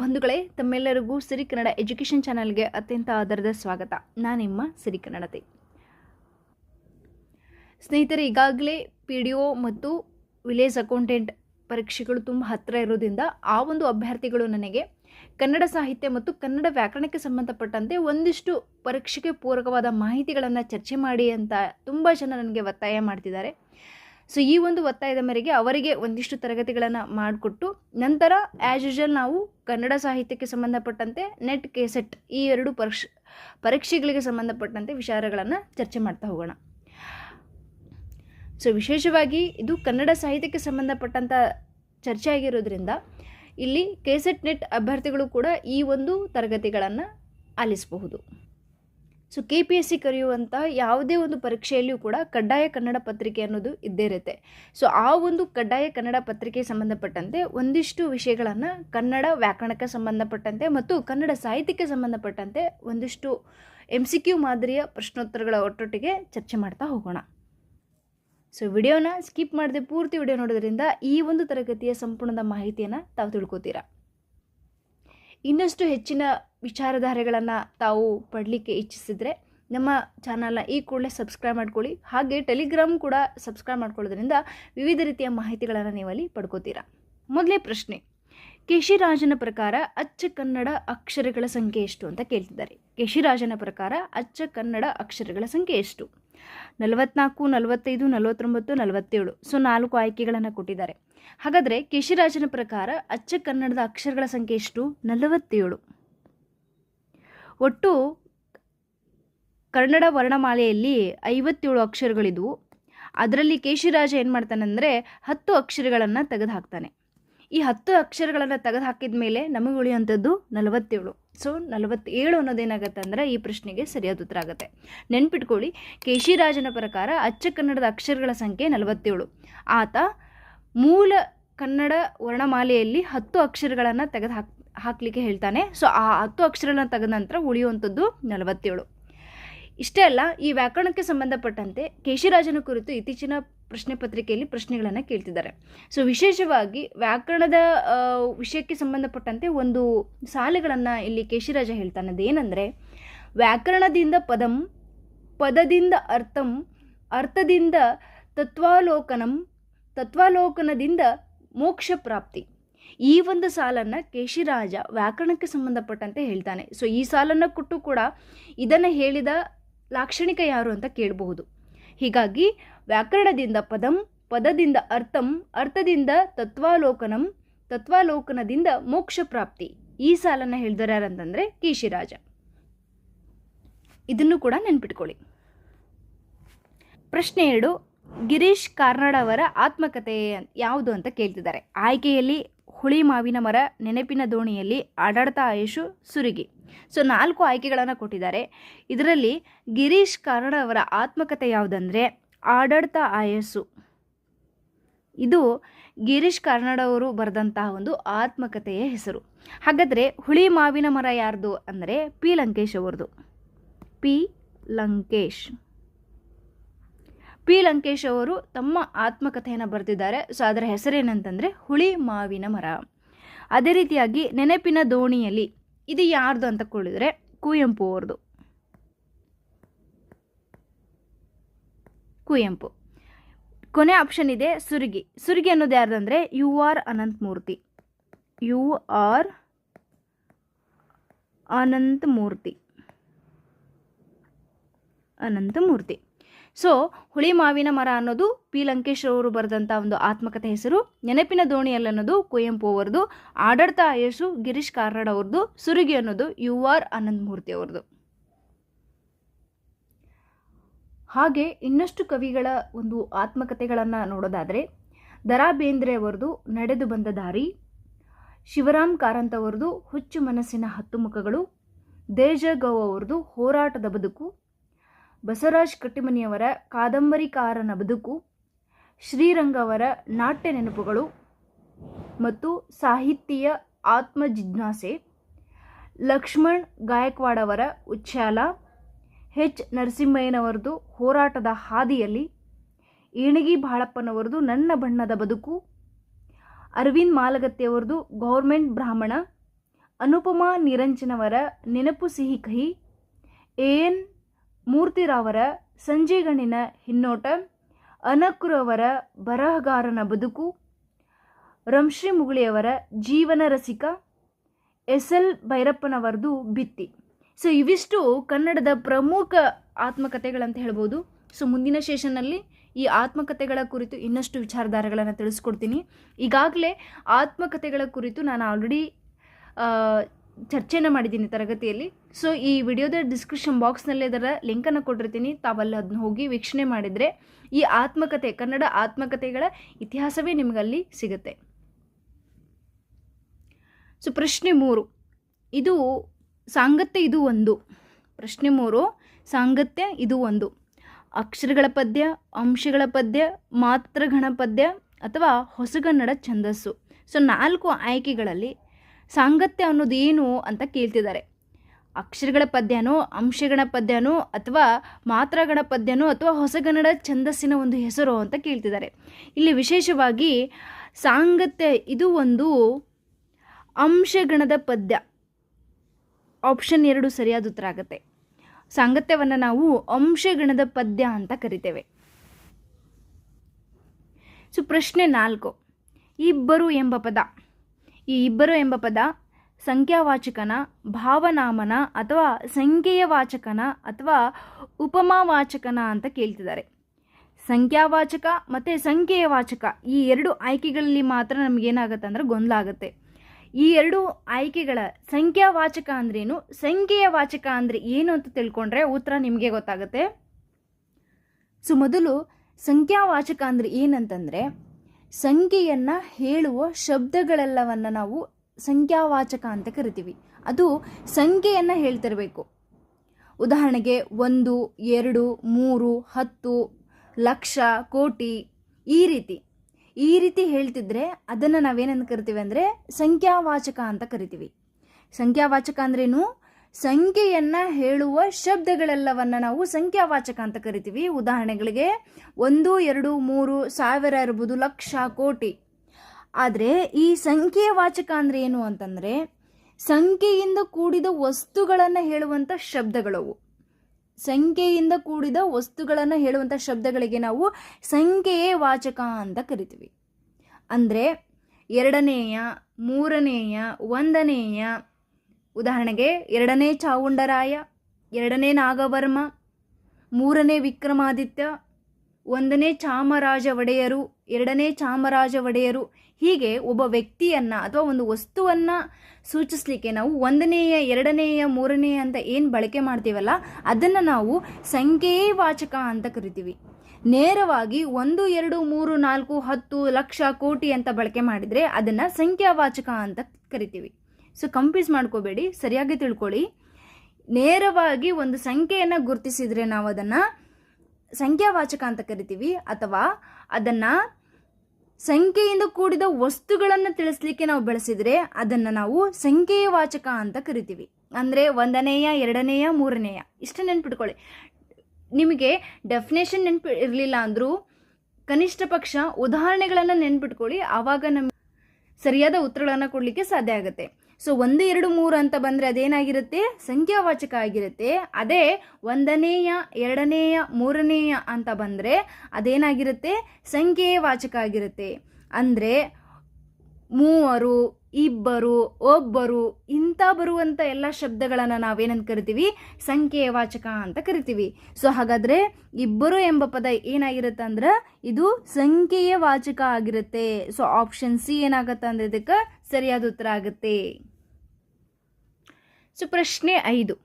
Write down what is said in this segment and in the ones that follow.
ಬಂಧುಗಳೇ, ತಮ್ಮೆಲ್ಲರಿಗೂ ಸಿರಿ ಕನ್ನಡ ಎಜುಕೇಷನ್ ಚಾನಲ್ಗೆ ಅತ್ಯಂತ ಆಧಾರದ ಸ್ವಾಗತ. ನಾನು ನಿಮ್ಮ ಸಿರಿ ಕನ್ನಡತೆ. ಸ್ನೇಹಿತರೆ, ಈಗಾಗಲೇ ಪಿ ಡಿ ಒ ಮತ್ತು ವಿಲೇಜ್ ಅಕೌಂಟೆಂಟ್ ಪರೀಕ್ಷೆಗಳು ತುಂಬ ಹತ್ತಿರ ಇರೋದ್ರಿಂದ ಆ ಒಂದು ಅಭ್ಯರ್ಥಿಗಳು ನನಗೆ ಕನ್ನಡ ಸಾಹಿತ್ಯ ಮತ್ತು ಕನ್ನಡ ವ್ಯಾಕರಣಕ್ಕೆ ಸಂಬಂಧಪಟ್ಟಂತೆ ಒಂದಿಷ್ಟು ಪರೀಕ್ಷೆಗೆ ಪೂರಕವಾದ ಮಾಹಿತಿಗಳನ್ನು ಚರ್ಚೆ ಮಾಡಿ ಅಂತ ತುಂಬ ಜನ ನನಗೆ ಒತ್ತಾಯ ಮಾಡ್ತಿದ್ದಾರೆ. ಸೊ ಈ ಒಂದು ಒತ್ತಾಯದ ಮೇರೆಗೆ ಅವರಿಗೆ ಒಂದಿಷ್ಟು ತರಗತಿಗಳನ್ನು ಮಾಡಿಕೊಟ್ಟು, ನಂತರ ಆ್ಯಸ್ ಯೂಶಲ್ ನಾವು ಕನ್ನಡ ಸಾಹಿತ್ಯಕ್ಕೆ ಸಂಬಂಧಪಟ್ಟಂತೆ ನೆಟ್ ಕೆಸೆಟ್ ಈ ಎರಡು ಪರೀಕ್ಷ, ಪರೀಕ್ಷೆಗಳಿಗೆ ಸಂಬಂಧಪಟ್ಟಂತೆ ವಿಚಾರಗಳನ್ನು ಚರ್ಚೆ ಮಾಡ್ತಾ ಹೋಗೋಣ. ಸೊ ವಿಶೇಷವಾಗಿ ಇದು ಕನ್ನಡ ಸಾಹಿತ್ಯಕ್ಕೆ ಸಂಬಂಧಪಟ್ಟಂಥ ಚರ್ಚೆ ಆಗಿರೋದ್ರಿಂದ ಇಲ್ಲಿ ಕೆಸೆಟ್ ನೆಟ್ ಅಭ್ಯರ್ಥಿಗಳು ಕೂಡ ಈ ಒಂದು ತರಗತಿಗಳನ್ನು ಆಲಿಸಬಹುದು. So K P S C ಕರೆಯುವಂಥ ಯಾವುದೇ ಒಂದು ಪರೀಕ್ಷೆಯಲ್ಲಿಯೂ ಕೂಡ ಕಡ್ಡಾಯ ಕನ್ನಡ ಪತ್ರಿಕೆ ಅನ್ನೋದು ಇದ್ದೇ ಇರುತ್ತೆ. ಸೊ ಆ ಒಂದು ಕಡ್ಡಾಯ ಕನ್ನಡ ಪತ್ರಿಕೆ ಸಂಬಂಧಪಟ್ಟಂತೆ ಒಂದಿಷ್ಟು ವಿಷಯಗಳನ್ನು ಕನ್ನಡ ವ್ಯಾಕರಣಕ್ಕೆ ಸಂಬಂಧಪಟ್ಟಂತೆ ಮತ್ತು ಕನ್ನಡ ಸಾಹಿತ್ಯಕ್ಕೆ ಸಂಬಂಧಪಟ್ಟಂತೆ ಒಂದಿಷ್ಟು ಎಂ ಸಿ ಕ್ಯೂ ಮಾದರಿಯ ಪ್ರಶ್ನೋತ್ತರಗಳ ಒಟ್ಟೊಟ್ಟಿಗೆ ಚರ್ಚೆ ಮಾಡ್ತಾ ಹೋಗೋಣ. ಸೊ ವಿಡಿಯೋನ ಸ್ಕಿಪ್ ಮಾಡದೆ ಪೂರ್ತಿ ವಿಡಿಯೋ ನೋಡೋದ್ರಿಂದ ಈ ಒಂದು ತರಗತಿಯ ಸಂಪೂರ್ಣದ ಮಾಹಿತಿಯನ್ನು ತಾವು ತಿಳ್ಕೊತೀರಾ. ಇನ್ನಷ್ಟು ಹೆಚ್ಚಿನ ವಿಚಾರಧಾರೆಗಳನ್ನು ತಾವು ಪಡಲಿಕ್ಕೆ ಇಚ್ಛಿಸಿದರೆ ನಮ್ಮ ಚಾನಲ್ನ ಈ ಕೂಡಲೇ ಸಬ್ಸ್ಕ್ರೈಬ್ ಮಾಡ್ಕೊಳ್ಳಿ. ಹಾಗೆ ಟೆಲಿಗ್ರಾಮ್ ಕೂಡ ಸಬ್ಸ್ಕ್ರೈಬ್ ಮಾಡ್ಕೊಳ್ಳೋದ್ರಿಂದ ವಿವಿಧ ರೀತಿಯ ಮಾಹಿತಿಗಳನ್ನು ನೀವಲ್ಲಿ ಪಡ್ಕೋತೀರಾ. ಮೊದಲೇ ಪ್ರಶ್ನೆ, ಕೇಶಿರಾಜನ ಪ್ರಕಾರ ಅಚ್ಚ ಕನ್ನಡ ಅಕ್ಷರಗಳ ಸಂಖ್ಯೆ ಎಷ್ಟು ಅಂತ ಕೇಳ್ತಿದ್ದಾರೆ. ಕೇಶಿರಾಜನ ಪ್ರಕಾರ ಅಚ್ಚ ಕನ್ನಡ ಅಕ್ಷರಗಳ ಸಂಖ್ಯೆ ಎಷ್ಟು? ನಲವತ್ನಾಲ್ಕು, ನಲವತ್ತೈದು, ನಲವತ್ತೊಂಬತ್ತು, ನಲವತ್ತೇಳು. ಸೊ, ನಾಲ್ಕು ಆಯ್ಕೆಗಳನ್ನು ಕೊಟ್ಟಿದ್ದಾರೆ. ಹಾಗಾದರೆ ಕೇಶಿರಾಜನ ಪ್ರಕಾರ ಅಚ್ಚ ಕನ್ನಡದ ಅಕ್ಷರಗಳ ಸಂಖ್ಯೆ ಎಷ್ಟು? ನಲವತ್ತೇಳು. ಒಟ್ಟು ಕನ್ನಡ ವರ್ಣಮಾಲೆಯಲ್ಲಿ ಐವತ್ತೇಳು ಅಕ್ಷರಗಳಿದ್ವು. ಅದರಲ್ಲಿ ಕೇಶಿರಾಜ ಏನು ಮಾಡ್ತಾನೆಂದರೆ ಹತ್ತು ಅಕ್ಷರಗಳನ್ನು ತೆಗೆದು ಹಾಕ್ತಾನೆ ಈ ಹತ್ತು ಅಕ್ಷರಗಳನ್ನು ತೆಗೆದು ಹಾಕಿದ ಮೇಲೆ ನಮಗೆ ಉಳಿಯುವಂಥದ್ದು ನಲವತ್ತೇಳು. ಸೊ ನಲವತ್ತೇಳು ಅನ್ನೋದೇನಾಗತ್ತೆ ಅಂದರೆ ಈ ಪ್ರಶ್ನೆಗೆ ಸರಿಯಾದ ಉತ್ತರ ಆಗುತ್ತೆ. ನೆನ್ಪಿಟ್ಕೊಳ್ಳಿ, ಕೇಶಿರಾಜನ ಪ್ರಕಾರ ಅಚ್ಚ ಕನ್ನಡದ ಅಕ್ಷರಗಳ ಸಂಖ್ಯೆ ನಲವತ್ತೇಳು. ಆತ ಮೂಲ ಕನ್ನಡ ವರ್ಣಮಾಲೆಯಲ್ಲಿ ಹತ್ತು ಅಕ್ಷರಗಳನ್ನು ತೆಗೆದು ಹಾಕಲಿಕ್ಕೆ ಹೇಳ್ತಾನೆ. ಸೊ ಆ ಹತ್ತು ಅಕ್ಷರಗಳನ್ನ ತೆಗೆದ ನಂತರ ಉಳಿಯುವಂಥದ್ದು ನಲವತ್ತೇಳು. ಇಷ್ಟೇ ಅಲ್ಲ, ಈ ವ್ಯಾಕರಣಕ್ಕೆ ಸಂಬಂಧಪಟ್ಟಂತೆ ಕೇಶಿರಾಜನ ಕುರಿತು ಇತ್ತೀಚಿನ ಪ್ರಶ್ನೆ ಪತ್ರಿಕೆಯಲ್ಲಿ ಪ್ರಶ್ನೆಗಳನ್ನು ಕೇಳ್ತಿದ್ದಾರೆ. ಸೊ ವಿಶೇಷವಾಗಿ ವ್ಯಾಕರಣದ ವಿಷಯಕ್ಕೆ ಸಂಬಂಧಪಟ್ಟಂತೆ ಒಂದು ಸಾಲೆಗಳನ್ನು ಇಲ್ಲಿ ಕೇಶಿರಾಜ ಹೇಳ್ತಾನೆ. ಅದೇನೆಂದರೆ, ವ್ಯಾಕರಣದಿಂದ ಪದಂ, ಪದದಿಂದ ಅರ್ಥಂ, ಅರ್ಥದಿಂದ ತತ್ವಾಲೋಕನಂ, ತತ್ವಾಲೋಕನದಿಂದ ಮೋಕ್ಷ ಪ್ರಾಪ್ತಿ ಈ ಒಂದು ಸಾಲನ್ನು ಕೇಶಿರಾಜ ವ್ಯಾಕರಣಕ್ಕೆ ಸಂಬಂಧಪಟ್ಟಂತೆ ಹೇಳ್ತಾನೆ. ಸೊ ಈ ಸಾಲನ್ನು ಕೊಟ್ಟು ಕೂಡ ಇದನ್ನು ಹೇಳಿದ ಲಾಕ್ಷಣಿಕ ಯಾರು ಅಂತ ಕೇಳಬಹುದು. ಹೀಗಾಗಿ, ವ್ಯಾಕರಣದಿಂದ ಪದಂ, ಪದದಿಂದ ಅರ್ಥಂ, ಅರ್ಥದಿಂದ ತತ್ವಾಲೋಕನಂ, ತತ್ವಾಲೋಕನದಿಂದ ಮೋಕ್ಷ ಪ್ರಾಪ್ತಿ. ಈ ಸಾಲನ್ನು ಹೇಳಿದಾರೆ ಯಾರಂತಂದರೆ ಕೇಶಿರಾಜ. ಇದನ್ನು ಕೂಡ ನೆನ್ಪಿಟ್ಕೊಳ್ಳಿ. ಪ್ರಶ್ನೆ ಎರಡು, ಗಿರೀಶ್ ಕಾರ್ನಾಡ್ ಅವರ ಆತ್ಮಕಥೆ ಯಾವುದು ಅಂತ ಕೇಳ್ತಿದ್ದಾರೆ. ಆಯ್ಕೆಯಲ್ಲಿ ಹುಳಿ ಮಾವಿನ ಮರ ನೆನಪಿನ ದೋಣಿಯಲ್ಲಿ ಆಡಾಡ್ತಾ ಆಯುಷು ಸುರಿಗಿ. ಸೊ, ನಾಲ್ಕು ಆಯ್ಕೆಗಳನ್ನು ಕೊಟ್ಟಿದ್ದಾರೆ. ಇದರಲ್ಲಿ ಗಿರೀಶ್ ಕಾರಣ ಅವರ ಆತ್ಮಕಥೆ ಯಾವುದಂದರೆ ಆಡಾಡ್ತಾ ಆಯಸ್ಸು. ಇದು ಗಿರೀಶ್ ಕಾರ್ನಾಡ್ ಅವರು ಬರೆದಂತಹ ಒಂದು ಆತ್ಮಕಥೆಯ ಹೆಸರು. ಹಾಗಾದರೆ ಹುಳಿ ಮಾವಿನ ಮರ ಯಾರ್ದು ಅಂದರೆ ಪಿ ಲಂಕೇಶ್ ಅವರದು. ಪಿ ಲಂಕೇಶ್. ಪಿ. ಲಂಕೇಶ್ ಅವರು ತಮ್ಮ ಆತ್ಮಕಥೆಯನ್ನು ಬರೆದಿದ್ದಾರೆ. ಸೊ, ಅದರ ಹೆಸರೇನಂತಂದರೆ ಹುಳಿ ಮಾವಿನ ಮರ. ಅದೇ ರೀತಿಯಾಗಿ ನೆನಪಿನ ದೋಣಿಯಲ್ಲಿ ಇದು ಯಾರ್ದು ಅಂತ ಕೇಳಿದರೆ ಕುವೆಂಪು ಅವ್ರದ್ದು ಕುವೆಂಪು. ಕೊನೆ ಆಪ್ಷನ್ ಇದೆ ಸುರುಗಿ. ಸುರುಗಿ ಅನ್ನೋದು ಯಾರ್ದು ಅಂದರೆ U R Ananthamurthy U R Ananthamurthy Ananthamurthy so, ಹುಳಿ ಮಾವಿನ ಮರ ಅನ್ನೋದು ಪಿ. ಲಂಕೇಶ್ ಅವರು ಬರೆದಂಥ ಒಂದು ಆತ್ಮಕಥೆ ಹೆಸರು. ನೆನಪಿನ ದೋಣಿಯಲ್ಲಿ ಅನ್ನೋದು ಕುವೆಂಪು ಅವರದು. ಆಡಳಿತ ಆಯಸ್ಸು ಗಿರೀಶ್ ಕಾರ್ನಾಡ್ ಅವ್ರದ್ದು ಸುರುಗಿ ಅನ್ನೋದು ಯು ಆರ್ ಅನಂತಮೂರ್ತಿ ಅವ್ರದ್ದು ಹಾಗೆ ಇನ್ನಷ್ಟು ಕವಿಗಳ ಒಂದು ಆತ್ಮಕಥೆಗಳನ್ನು ನೋಡೋದಾದರೆ ದರಾ ಬೇಂದ್ರೆ ಅವರದು ನಡೆದು ಬಂದ ದಾರಿ, ಶಿವರಾಮ್ ಕಾರಂತ್ ಅವರದು ಹುಚ್ಚು ಮನಸ್ಸಿನ ಹತ್ತು ಮುಖಗಳು, ದೇಜಗೌ ಅವರದು ಹೋರಾಟದ ಬದುಕು ಬಸವರಾಜ್ ಕಟ್ಟಿಮನಿಯವರ ಕಾದಂಬರಿಕಾರನ ಬದುಕು ಶ್ರೀರಂಗ ಅವರ ನಾಟ್ಯ ನೆನಪುಗಳು ಮತ್ತು ಸಾಹಿತ್ಯ ಆತ್ಮ ಜಿಜ್ಞಾಸೆ ಲಕ್ಷ್ಮಣ್ ಗಾಯಕ್ವಾಡ್ ಅವರ ಹೆಚ್ ನರಸಿಂಹಯ್ಯನವರದು ಹೋರಾಟದ ಹಾದಿಯಲ್ಲಿ, ಏಣಗಿ ಬಾಳಪ್ಪನವರದು ನನ್ನ ಬಣ್ಣದ ಬದುಕು, ಅರವಿಂದ್ ಮಾಲಗತ್ತಿಯವರದು ಗೌರ್ಮೆಂಟ್ ಬ್ರಾಹ್ಮಣ, ಅನುಪಮಾ ನಿರಂಜನವರ ನೆನಪು ಸಿಹಿ ಕಹಿ, ಎ ಎನ್ ಮೂರ್ತಿರಾವರ ಸಂಜೀಗಣ್ಣಿನ ಹಿನ್ನೋಟ, ಅನಕುರವರ ಬರಹಗಾರನ ಬದುಕು, ರಂಶ್ರೀ ಮುಗುಳಿಯವರ ಜೀವನ ರಸಿಕ, ಎಸ್ ಎಲ್ ಭೈರಪ್ಪನವರದು ಬಿತ್ತಿ ಸೊ, ಇವಿಷ್ಟು ಕನ್ನಡದ ಪ್ರಮುಖ ಆತ್ಮಕಥೆಗಳಂತ ಹೇಳ್ಬೋದು. ಸೊ, ಮುಂದಿನ ಸೆಷನ್ನಲ್ಲಿ ಈ ಆತ್ಮಕಥೆಗಳ ಕುರಿತು ಇನ್ನಷ್ಟು ವಿಚಾರಧಾರೆಗಳನ್ನು ತಿಳಿಸ್ಕೊಡ್ತೀನಿ. ಈಗಾಗಲೇ ಆತ್ಮಕಥೆಗಳ ಕುರಿತು ನಾನು ಆಲ್ರೆಡಿ ಚರ್ಚೆನ ಮಾಡಿದ್ದೀನಿ ತರಗತಿಯಲ್ಲಿ. ಸೊ ಈ ವಿಡಿಯೋದ ಡಿಸ್ಕ್ರಿಪ್ಷನ್ ಬಾಕ್ಸ್ನಲ್ಲಿ ಅದರ ಲಿಂಕನ್ನು ಕೊಟ್ಟಿರ್ತೀನಿ. ತಾವಲ್ಲಿ ಅದನ್ನ ಹೋಗಿ ವೀಕ್ಷಣೆ ಮಾಡಿದರೆ ಈ ಆತ್ಮಕಥೆ ಕನ್ನಡ ಆತ್ಮಕಥೆಗಳ ಇತಿಹಾಸವೇ ನಿಮಗಲ್ಲಿ ಸಿಗುತ್ತೆ. ಸೊ ಪ್ರಶ್ನೆ ಮೂರು. ಇದು ಸಾಂಗತ್ಯ ಇದು ಒಂದು. ಪ್ರಶ್ನೆ ಮೂರು. ಸಾಂಗತ್ಯ ಇದು ಒಂದು. ಅಕ್ಷರಗಳ ಪದ್ಯ, ಅಂಶಗಳ ಪದ್ಯ ಮಾತೃಗಣ ಪದ್ಯ ಅಥವಾ ಹೊಸಗನ್ನಡ ಛಂದಸ್ಸು. ಸೊ ನಾಲ್ಕು ಆಯ್ಕೆಗಳಲ್ಲಿ ಸಾಂಗತ್ಯ ಅನ್ನೋದು ಏನು ಅಂತ ಕೇಳ್ತಿದ್ದಾರೆ. ಅಕ್ಷರಗಳ ಪದ್ಯನೋ, ಅಂಶಗಣ ಪದ್ಯನೋ, ಅಥವಾ ಮಾತ್ರಗಣ ಪದ್ಯನೋ, ಅಥವಾ ಹೊಸಗನ್ನಡ ಛಂದಸ್ಸಿನ ಒಂದು ಹೆಸರು ಅಂತ ಕೇಳ್ತಿದ್ದಾರೆ. ಇಲ್ಲಿ ವಿಶೇಷವಾಗಿ ಸಾಂಗತ್ಯ ಇದು ಒಂದು ಅಂಶಗಣದ ಪದ್ಯ. ಆಪ್ಷನ್ ಎರಡು ಸರಿಯಾದ ಉತ್ತರ ಆಗುತ್ತೆ. ಸಾಂಗತ್ಯವನ್ನು ನಾವು ಅಂಶಗಣದ ಪದ್ಯ ಅಂತ ಕರಿತೇವೆ. ಸೊ ಪ್ರಶ್ನೆ ನಾಲ್ಕು. ಇಬ್ಬರು ಎಂಬ ಪದ. ಈ ಇಬ್ಬರು ಎಂಬ ಪದ ಸಂಖ್ಯಾವಾಚಕನ, ಭಾವನಾಮನ ಅಥವಾ ಸಂಖ್ಯೆಯ ವಾಚಕನ ಅಥವಾ ಉಪಮಾವಾಚಕನ ಅಂತ ಕೇಳ್ತಿದ್ದಾರೆ. ಸಂಖ್ಯಾವಾಚಕ ಮತ್ತು ಸಂಖ್ಯೆಯ ವಾಚಕ ಈ ಎರಡು ಆಯ್ಕೆಗಳಲ್ಲಿ ಮಾತ್ರ ನಮಗೇನಾಗುತ್ತೆ ಅಂದರೆ ಗೊಂದಲ ಆಗುತ್ತೆ. ಈ ಎರಡು ಆಯ್ಕೆಗಳ ಸಂಖ್ಯಾವಾಚಕ ಅಂದ್ರೇನು? ಸಂಖ್ಯೆಯ ವಾಚಕ ಅಂದರೆ ಏನು ಅಂತ ತಿಳ್ಕೊಂಡ್ರೆ ಉತ್ತರ ನಿಮಗೆ ಗೊತ್ತಾಗುತ್ತೆ. ಸೊ, ಮೊದಲು ಸಂಖ್ಯಾವಾಚಕ ಅಂದರೆ ಏನಂತಂದರೆ ಸಂಖ್ಯೆಯನ್ನು ಹೇಳುವ ಶಬ್ದಗಳೆಲ್ಲವನ್ನು ನಾವು ಸಂಖ್ಯಾವಾಚಕ ಅಂತ ಕರಿತೀವಿ. ಅದು ಸಂಖ್ಯೆಯನ್ನು ಹೇಳ್ತಿರಬೇಕು. ಉದಾಹರಣೆಗೆ ಒಂದು, ಎರಡು, ಮೂರು, ಹತ್ತು, ಲಕ್ಷ, ಕೋಟಿ ಈ ರೀತಿ. ಈ ರೀತಿ ಹೇಳ್ತಿದ್ರೆ ಅದನ್ನು ನಾವೇನಂತ ಕರಿತೀವಿ ಅಂದರೆ ಸಂಖ್ಯಾವಾಚಕ ಅಂತ ಕರಿತೀವಿ. ಸಂಖ್ಯಾವಾಚಕ ಅಂದ್ರೇನು? ಸಂಖ್ಯೆಯನ್ನು ಹೇಳುವ ಶಬ್ದಗಳೆಲ್ಲವನ್ನು ನಾವು ಸಂಖ್ಯಾವಾಚಕ ಅಂತ ಕರಿತೀವಿ. ಉದಾಹರಣೆಗಳಿಗೆ ಒಂದು, ಎರಡು, ಮೂರು, ಸಾವಿರ ಇರ್ಬೋದು, ಲಕ್ಷ, ಕೋಟಿ. ಆದರೆ ಈ ಸಂಖ್ಯೆಯ ವಾಚಕ ಅಂದರೆ ಏನು ಅಂತಂದರೆ ಸಂಖ್ಯೆಯಿಂದ ಕೂಡಿದ ವಸ್ತುಗಳನ್ನು ಹೇಳುವಂಥ ಶಬ್ದಗಳವು. ಸಂಖ್ಯೆಯಿಂದ ಕೂಡಿದ ವಸ್ತುಗಳನ್ನು ಹೇಳುವಂಥ ಶಬ್ದಗಳಿಗೆ ನಾವು ಸಂಖ್ಯೆಯೇ ವಾಚಕ ಅಂತ ಕರಿತೀವಿ. ಅಂದರೆ ಎರಡನೆಯ, ಮೂರನೆಯ, ಒಂದನೆಯ ಉದಾಹರಣೆಗೆ ಎರಡನೇ ಚಾವುಂಡರಾಯ, ಎರಡನೇ ನಾಗವರ್ಮ, ಮೂರನೇ ವಿಕ್ರಮಾದಿತ್ಯ, ಒಂದನೇ ಚಾಮರಾಜ ಒಡೆಯರು ಎರಡನೇ ಚಾಮರಾಜ ಒಡೆಯರು ಹೀಗೆ ಒಬ್ಬ ವ್ಯಕ್ತಿಯನ್ನು ಅಥವಾ ಒಂದು ವಸ್ತುವನ್ನು ಸೂಚಿಸಲಿಕ್ಕೆ ನಾವು ಒಂದನೆಯ, ಎರಡನೆಯ, ಮೂರನೆಯ ಅಂತ ಏನು ಬಳಕೆ ಮಾಡ್ತೀವಲ್ಲ, ಅದನ್ನು ನಾವು ಸಂಖ್ಯೆಯೇ ವಾಚಕ ಅಂತ ಕರಿತೀವಿ. ನೇರವಾಗಿ ಒಂದು, ಎರಡು, ಮೂರು, ನಾಲ್ಕು, ಹತ್ತು ಲಕ್ಷ ಕೋಟಿ ಅಂತ ಬಳಕೆ ಮಾಡಿದರೆ ಅದನ್ನು ಸಂಖ್ಯಾವಾಚಕ ಅಂತ ಕರಿತೀವಿ. ಸೊ ಕಂಪ್ಯೂಸ್ ಮಾಡ್ಕೋಬೇಡಿ, ಸರಿಯಾಗಿ ತಿಳ್ಕೊಳ್ಳಿ. ನೇರವಾಗಿ ಒಂದು ಸಂಖ್ಯೆಯನ್ನು ಗುರುತಿಸಿದರೆ ನಾವು ಅದನ್ನು ಸಂಖ್ಯಾವಾಚಕ ಅಂತ ಕರಿತೀವಿ, ಅಥವಾ ಅದನ್ನು ಸಂಖ್ಯೆಯಿಂದ ಕೂಡಿದ ವಸ್ತುಗಳನ್ನು ತಿಳಿಸ್ಲಿಕ್ಕೆ ನಾವು ಬಳಸಿದರೆ ಅದನ್ನು ನಾವು ಸಂಖ್ಯೆಯ ವಾಚಕ ಅಂತ ಕರಿತೀವಿ. ಅಂದರೆ ಒಂದನೆಯ, ಎರಡನೆಯ, ಮೂರನೆಯ, ಇಷ್ಟು ನೆನ್ಪಿಟ್ಕೊಳ್ಳಿ. ನಿಮಗೆ ಡೆಫಿನೇಷನ್ ನೆನ್ಪಿ ಇರಲಿಲ್ಲ ಅಂದರೂ ಕನಿಷ್ಠ ಪಕ್ಷ ಉದಾಹರಣೆಗಳನ್ನು ನೆನ್ಪಿಟ್ಕೊಳ್ಳಿ, ಆವಾಗ ನಮ್ಗೆ ಸರಿಯಾದ ಉತ್ತರಗಳನ್ನು ಕೊಡಲಿಕ್ಕೆ ಸಾಧ್ಯ ಆಗುತ್ತೆ. ಸೊ ಒಂದು ಎರಡು ಮೂರು ಅಂತ ಬಂದರೆ ಅದೇನಾಗಿರುತ್ತೆ? ಸಂಖ್ಯಾವಾಚಕ ಆಗಿರುತ್ತೆ. ಅದೇ ಒಂದನೆಯ, ಎರಡನೆಯ, ಮೂರನೆಯ ಅಂತ ಬಂದರೆ ಅದೇನಾಗಿರುತ್ತೆ? ಸಂಖ್ಯೆಯ ವಾಚಕ ಆಗಿರುತ್ತೆ. ಅಂದರೆ ಮೂವರು ಇಬ್ಬರು, ಒಬ್ಬರು, ಇಂಥ ಬರುವಂಥ ಎಲ್ಲ ಶಬ್ದಗಳನ್ನು ನಾವೇನಂತ ಕರಿತೀವಿ? ಸಂಖ್ಯೆಯ ವಾಚಕ ಅಂತ ಕರಿತೀವಿ. ಸೊ ಹಾಗಾದರೆ ಇಬ್ಬರು ಎಂಬ ಪದ ಏನಾಗಿರುತ್ತೆ ಅಂದ್ರೆ ಇದು ಸಂಖ್ಯೆಯ ವಾಚಕ ಆಗಿರುತ್ತೆ. ಸೊ ಆಪ್ಷನ್ ಸಿ ಏನಾಗುತ್ತೆ ಅಂದ್ರೆ ಇದಕ್ಕೆ ಸರಿಯಾದ ಉತ್ತರ ಆಗುತ್ತೆ. ಸೊ ಪ್ರಶ್ನೆ ಐದು.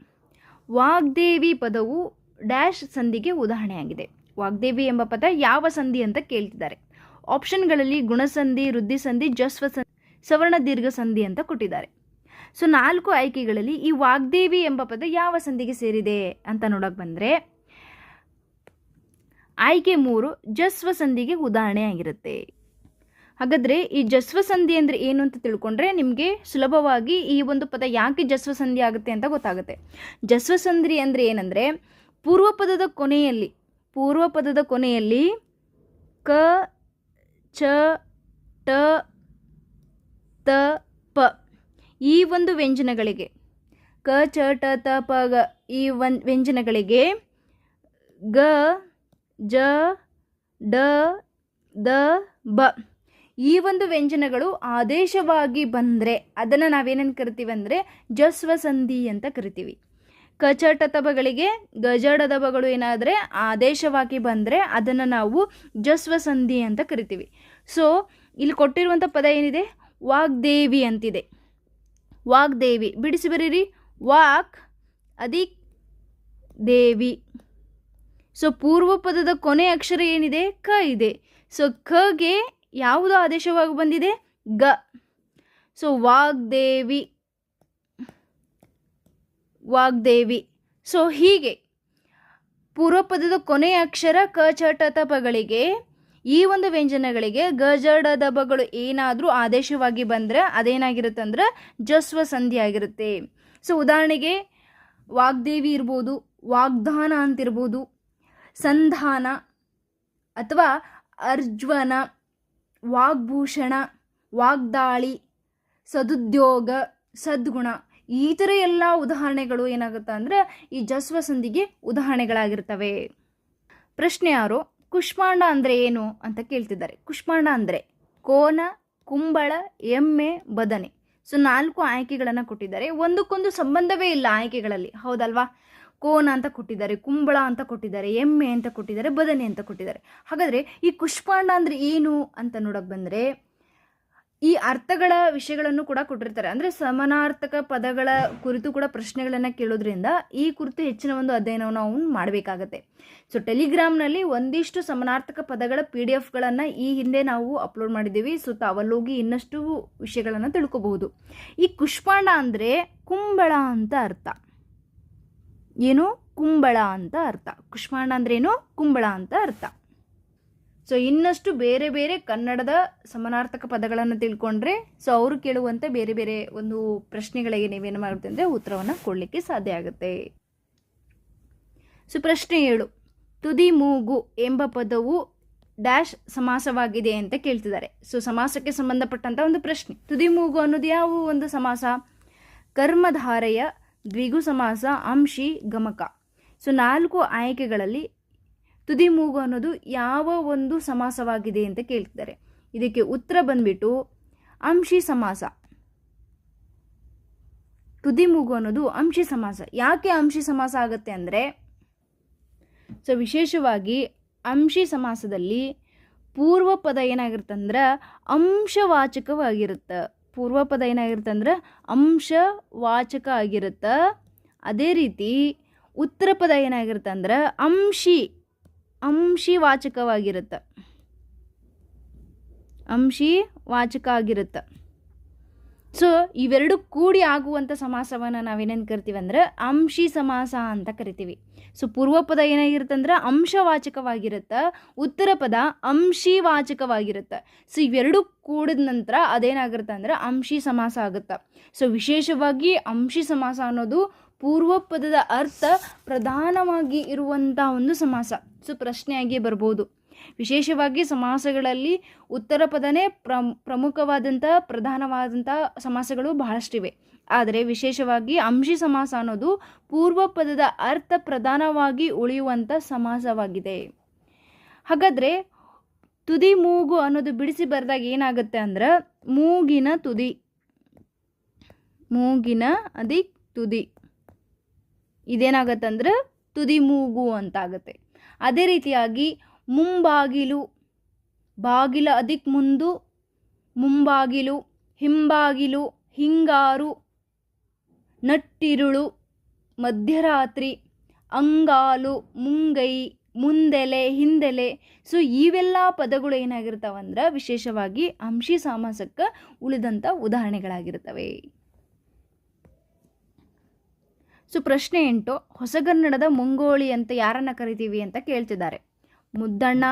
ವಾಗ್ದೇವಿ ಪದವು ಡ್ಯಾಶ್ ಸಂಧಿಗೆ ಉದಾಹರಣೆಯಾಗಿದೆ. ವಾಗ್ದೇವಿ ಎಂಬ ಪದ ಯಾವ ಸಂಧಿ ಅಂತ ಕೇಳ್ತಿದ್ದಾರೆ. ಆಪ್ಷನ್ಗಳಲ್ಲಿ ಗುಣಸಂಧಿ ವೃದ್ಧಿ ಸಂಧಿ ಜಸ್ವ ಸಂಧಿ ಸವರ್ಣ ದೀರ್ಘ ಸಂಧಿ ಅಂತ ಕೊಟ್ಟಿದ್ದಾರೆ. ಸೊ ನಾಲ್ಕು ಆಯ್ಕೆಗಳಲ್ಲಿ ಈ ವಾಗ್ದೇವಿ ಎಂಬ ಪದ ಯಾವ ಸಂಧಿಗೆ ಸೇರಿದೆ ಅಂತ ನೋಡಕ್ಕೆ ಬಂದರೆ, ಆಯ್ಕೆ ಮೂರು ಜಸ್ವ ಸಂಧಿಗೆ ಉದಾಹರಣೆಯಾಗಿರುತ್ತೆ ಹಾಗಾದರೆ ಈ ಜಸ್ವ ಸಂಧಿ ಅಂದರೆ ಏನು ಅಂತ ತಿಳ್ಕೊಂಡ್ರೆ ನಿಮಗೆ ಸುಲಭವಾಗಿ ಈ ಒಂದು ಪದ ಯಾಕೆ ಜಸ್ವ ಸಂಧಿ ಆಗುತ್ತೆ ಅಂತ ಗೊತ್ತಾಗುತ್ತೆ. ಜಸ್ವ ಸಂಧಿ ಅಂದರೆ ಏನಂದರೆ, ಪೂರ್ವ ಪದದ ಕೊನೆಯಲ್ಲಿ, ಪೂರ್ವ ಪದದ ಕೊನೆಯಲ್ಲಿ ಕ, ಚ, ಟ ತ ಪ, ಈ ಒಂದು ವ್ಯಂಜನಗಳಿಗೆ. ಕ, ಚ, ಟ, ತ, ಪ, ಗ, ಈ ಒನ್ ವ್ಯಂಜನಗಳಿಗೆ ಗ, ಜ, ಡ, ದ, ಬ, ಈ ಒಂದು ವ್ಯಂಜನಗಳು ಆದೇಶವಾಗಿ ಬಂದರೆ, ಅದನ್ನು ನಾವೇನೇನು ಕರಿತೀವಿ. ಅಂದರೆ ಜಸ್ವ ಸಂಧಿ ಅಂತ ಕರಿತೀವಿ ಕಚಟ ತಬಗಳಿಗೆ ಗಜಡ ದಬಗಳು ಏನಾದರೆ ಆದೇಶವಾಗಿ ಬಂದರೆ, ಅದನ್ನು ನಾವು ಜಸ್ವ ಸಂಧಿ ಅಂತ ಕರಿತೀವಿ. ಸೊ ಇಲ್ಲಿ ಕೊಟ್ಟಿರುವಂಥ ಪದ ಏನಿದೆ? ವಾಗ್ದೇವಿ ಅಂತಿದೆ. ವಾಗ್ದೇವಿ ಬಿಡಿಸಿ ಬರೀರಿ ವಾಕ್ ಅದಿಕ್ ದೇವಿ ಸೊ ಪೂರ್ವ ಪದದ ಕೊನೆ ಅಕ್ಷರ ಏನಿದೆ? ಕ ಇದೆ. ಸೊ, ಖಗೆ ಯಾವುದು ಆದೇಶವಾಗಿ ಬಂದಿದೆ? ಗ. ಸೊ, ವಾಗ್ದೇವಿ. ವಾಗ್ದೇವಿ. ಸೊ, ಹೀಗೆ. ಪೂರ್ವ ಪದದ ಕೊನೆಯ ಅಕ್ಷರ ಕ, ಚ, ಟ, ತ, ಪಗಳಿಗೆ ಈ ಒಂದು ವ್ಯಂಜನಗಳಿಗೆ ಗಜಡ ಜ ಡ ದ ಬಗಳು ಏನಾದರೂ ಆದೇಶವಾಗಿ ಬಂದರೆ ಅದೇನಾಗಿರುತ್ತೆ ಅಂದ್ರೆ ಜಸ್ವ ಸಂಧಿ ಆಗಿರುತ್ತೆ ಸೊ ಉದಾಹರಣೆಗೆ ವಾಗ್ದೇವಿ ಇರ್ಬೋದು, ವಾಗ್ದಾನ ಅಂತಿರ್ಬೋದು, ಸಂಧಾನ ಅಥವಾ ಅರ್ಜ್ವನ, ವಾಗ್ಭೂಷಣ, ವಾಗ್ದಾಳಿ, ಸದುದ್ಯೋಗ, ಸದ್ಗುಣ ಈ ಥರ ಎಲ್ಲ ಉದಾಹರಣೆಗಳು ಏನಾಗುತ್ತೆ ಅಂದರೆ ಈ ಜಸ್ವ ಸಂಧಿಗೆ ಉದಾಹರಣೆಗಳಾಗಿರ್ತವೆ. ಪ್ರಶ್ನೆ ಯಾರು ಕುಷ್ಮಾಂಡ ಅಂದರೆ ಏನು ಅಂತ ಕೇಳ್ತಿದ್ದಾರೆ. ಕುಷ್ಮಾಂಡ ಅಂದರೆ ಕೋನ, ಕುಂಬಳ, ಎಮ್ಮೆ, ಬದನೆ. ಸೊ ನಾಲ್ಕು ಆಯ್ಕೆಗಳನ್ನು ಕೊಟ್ಟಿದ್ದಾರೆ. ಒಂದಕ್ಕೊಂದು ಸಂಬಂಧವೇ ಇಲ್ಲ ಆಯ್ಕೆಗಳಲ್ಲಿ. ಹೌದಲ್ವಾ? ಕೋನ ಅಂತ ಕೊಟ್ಟಿದ್ದಾರೆ, ಕುಂಬಳ ಅಂತ ಕೊಟ್ಟಿದ್ದಾರೆ, ಎಮ್ಮೆ ಅಂತ ಕೊಟ್ಟಿದ್ದಾರೆ, ಬದನೆ ಅಂತ ಕೊಟ್ಟಿದ್ದಾರೆ. ಹಾಗಾದರೆ ಈ ಕುಷ್ಮಾಂಡ ಅಂದರೆ ಏನು ಅಂತ ನೋಡಕ್ಕೆ ಬಂದರೆ ಈ ಅರ್ಥಗಳ ವಿಷಯಗಳನ್ನು ಕೂಡ ಕೊಟ್ಟಿರ್ತಾರೆ. ಅಂದರೆ ಸಮಾನಾರ್ಥಕ ಪದಗಳ ಕುರಿತು ಕೂಡ ಪ್ರಶ್ನೆಗಳನ್ನು ಕೇಳೋದ್ರಿಂದ ಈ ಕುರಿತು ಹೆಚ್ಚಿನ ಒಂದು ಅಧ್ಯಯನವನ್ನು ನಾವು ಮಾಡಬೇಕಾಗತ್ತೆ. ಸೊ ಟೆಲಿಗ್ರಾಮ್ನಲ್ಲಿ ಒಂದಿಷ್ಟು ಸಮಾನಾರ್ಥಕ ಪದಗಳ ಪಿ ಡಿ ಎಫ್ಗಳನ್ನು ಈ ಹಿಂದೆ ನಾವು ಅಪ್ಲೋಡ್ ಮಾಡಿದ್ದೀವಿ. ಸೊ ತಾವಲ್ಲೋಗಿ ಇನ್ನಷ್ಟು ವಿಷಯಗಳನ್ನು ತಿಳ್ಕೊಬಹುದು. ಈ ಕುಷ್ಪಾಂಡ ಅಂದರೆ ಕುಂಬಳ ಅಂತ ಅರ್ಥ. ಏನು? ಕುಂಬಳ ಅಂತ ಅರ್ಥ. ಕುಷ್ಮಾಂಡ ಅಂದ್ರೇನು ಕುಂಬಳ ಅಂತ ಅರ್ಥ. ಸೊ ಇನ್ನಷ್ಟು ಬೇರೆ ಬೇರೆ ಕನ್ನಡದ ಸಮಾನಾರ್ಥಕ ಪದಗಳನ್ನು ತಿಳ್ಕೊಂಡ್ರೆ ಸೊ ಅವರು ಕೇಳುವಂತೆ ಬೇರೆ ಬೇರೆ ಒಂದು ಪ್ರಶ್ನೆಗಳಿಗೆ ನೀವೇನು ಮಾಡುತ್ತೆ ಅಂದರೆ ಉತ್ತರವನ್ನು ಕೊಡಲಿಕ್ಕೆ ಸಾಧ್ಯ ಆಗುತ್ತೆ. ಸೊ ಪ್ರಶ್ನೆ ಏಳು. ತುದಿ ಮೂಗು ಎಂಬ ಪದವು ಡ್ಯಾಶ್ ಸಮಾಸವಾಗಿದೆ ಅಂತ ಕೇಳ್ತಿದ್ದಾರೆ. ಸೊ ಸಮಾಸಕ್ಕೆ ಸಂಬಂಧಪಟ್ಟಂಥ ಒಂದು ಪ್ರಶ್ನೆ. ತುದಿ ಮೂಗು ಅನ್ನೋದು ಯಾವ ಒಂದು ಸಮಾಸ? ಕರ್ಮಧಾರೆಯ ದ್ವಿಗು ಸಮಾಸ, ಅಂಶಿ, ಗಮಕ. ಸೊ ನಾಲ್ಕು ಆಯ್ಕೆಗಳಲ್ಲಿ ತುದಿ ಮೂಗು ಅನ್ನೋದು ಯಾವ ಒಂದು ಸಮಾಸವಾಗಿದೆ ಅಂತ ಕೇಳ್ತಿದ್ದಾರೆ. ಇದಕ್ಕೆ ಉತ್ತರ ಬಂದ್ಬಿಟ್ಟು ಅಂಶಿ ಸಮಾಸ. ತುದಿ ಮೂಗು ಅನ್ನೋದು ಅಂಶಿ ಸಮಾಸ. ಯಾಕೆ ಅಂಶಿ ಸಮಾಸ ಆಗುತ್ತೆ ಅಂದರೆ, ಸೊ ವಿಶೇಷವಾಗಿ ಅಂಶಿ ಸಮಾಸದಲ್ಲಿ ಪೂರ್ವ ಪದ ಏನಾಗಿರುತ್ತೆ ಅಂದ್ರೆ ಅಂಶವಾಚಕವಾಗಿರುತ್ತೆ. ಪೂರ್ವ ಪದ ಏನಾಗಿರುತ್ತೆ ಅಂದ್ರೆ ಅಂಶವಾಚಕ ಆಗಿರುತ್ತೆ. ಅದೇ ರೀತಿ ಉತ್ತರ ಪದ ಏನಾಗಿರುತ್ತೆ ಅಂದ್ರೆ ಅಂಶಿ. ಅಂಶಿ ವಾಚಕವಾಗಿರುತ್ತೆ ಅಂಶಿ ವಾಚಕ ಆಗಿರುತ್ತೆ ಸೊ ಇವೆರಡು ಕೂಡಿ ಆಗುವಂಥ ಸಮಾಸವನ್ನು ನಾವೇನೇನು ಕರಿತೀವಿ ಅಂದರೆ ಅಂಶಿ ಸಮಾಸ ಅಂತ ಕರಿತೀವಿ. ಸೊ ಪೂರ್ವ ಪದ ಏನಾಗಿರುತ್ತೆ ಅಂದ್ರೆ ಅಂಶವಾಚಕವಾಗಿರುತ್ತೆ, ಉತ್ತರ ಪದ ಅಂಶಿ ವಾಚಕವಾಗಿರುತ್ತೆ ಸೊ ಇವೆರಡು ಕೂಡಿದ ನಂತರ ಅದೇನಾಗಿರುತ್ತೆ ಅಂದ್ರೆ ಅಂಶಿ ಸಮಾಸ ಆಗುತ್ತೆ. ಸೊ ವಿಶೇಷವಾಗಿ ಅಂಶಿ ಸಮಾಸ ಅನ್ನೋದು ಪೂರ್ವ ಪದದ ಅರ್ಥ ಪ್ರಧಾನವಾಗಿ ಇರುವಂಥ ಒಂದು ಸಮಾಸ. ಸೊ ಪ್ರಶ್ನೆಯಾಗಿ ಬರ್ಬೋದು. ವಿಶೇಷವಾಗಿ ಸಮಾಸಗಳಲ್ಲಿ ಉತ್ತರ ಪದನೇ ಪ್ರಮ್ ಪ್ರಮುಖವಾದಂಥ ಪ್ರಧಾನವಾದಂಥ ಸಮಾಸಗಳು ಬಹಳಷ್ಟಿವೆ. ಆದರೆ ವಿಶೇಷವಾಗಿ ಅಂಶಿ ಸಮಾಸ ಅನ್ನೋದು ಪೂರ್ವ ಪದದ ಅರ್ಥ ಪ್ರಧಾನವಾಗಿ ಉಳಿಯುವಂಥ ಸಮಾಸವಾಗಿದೆ. ಹಾಗಾದರೆ ತುದಿ ಮೂಗು ಅನ್ನೋದು ಬಿಡಿಸಿ ಬರೆದಾಗ ಏನಾಗುತ್ತೆ ಅಂದ್ರೆ ಮೂಗಿನ ತುದಿ. ಮೂಗಿನ ಅದಿ ತುದಿ. ಇದೇನಾಗತ್ತಂದ್ರೆ ತುದಿ ಮೂಗು ಅಂತ ಆಗುತ್ತೆ ಅದೇ ರೀತಿಯಾಗಿ ಮುಂಬಾಗಿಲು, ಬಾಗಿಲ ಅದಕ್ಕೆ ಮುಂದು ಮುಂಬಾಗಿಲು, ಹಿಂಬಾಗಿಲು, ಹಿಂಗಾರು, ನಟ್ಟಿರುಳು, ಮಧ್ಯರಾತ್ರಿ, ಅಂಗಾಲು, ಮುಂಗೈ, ಮುಂದೆಲೆ, ಹಿಂದೆಲೆ. ಸೊ, ಇವೆಲ್ಲ ಪದಗಳು ಏನಾಗಿರ್ತಾವಂದ್ರೆ ವಿಶೇಷವಾಗಿ ಅಂಶಿ ಸಮಾಸಕ್ಕೆ ಉಳಿದಂಥ ಉದಾಹರಣೆಗಳಾಗಿರ್ತವೆ. ಸೊ ಪ್ರಶ್ನೆ ಎಂಟು, ಹೊಸಗನ್ನಡದ ಮುಂಗೋಳಿ ಅಂತ ಯಾರನ್ನ ಕರಿತೀವಿ ಅಂತ ಕೇಳ್ತಿದ್ದಾರೆ. ಮುದ್ದಣ್ಣ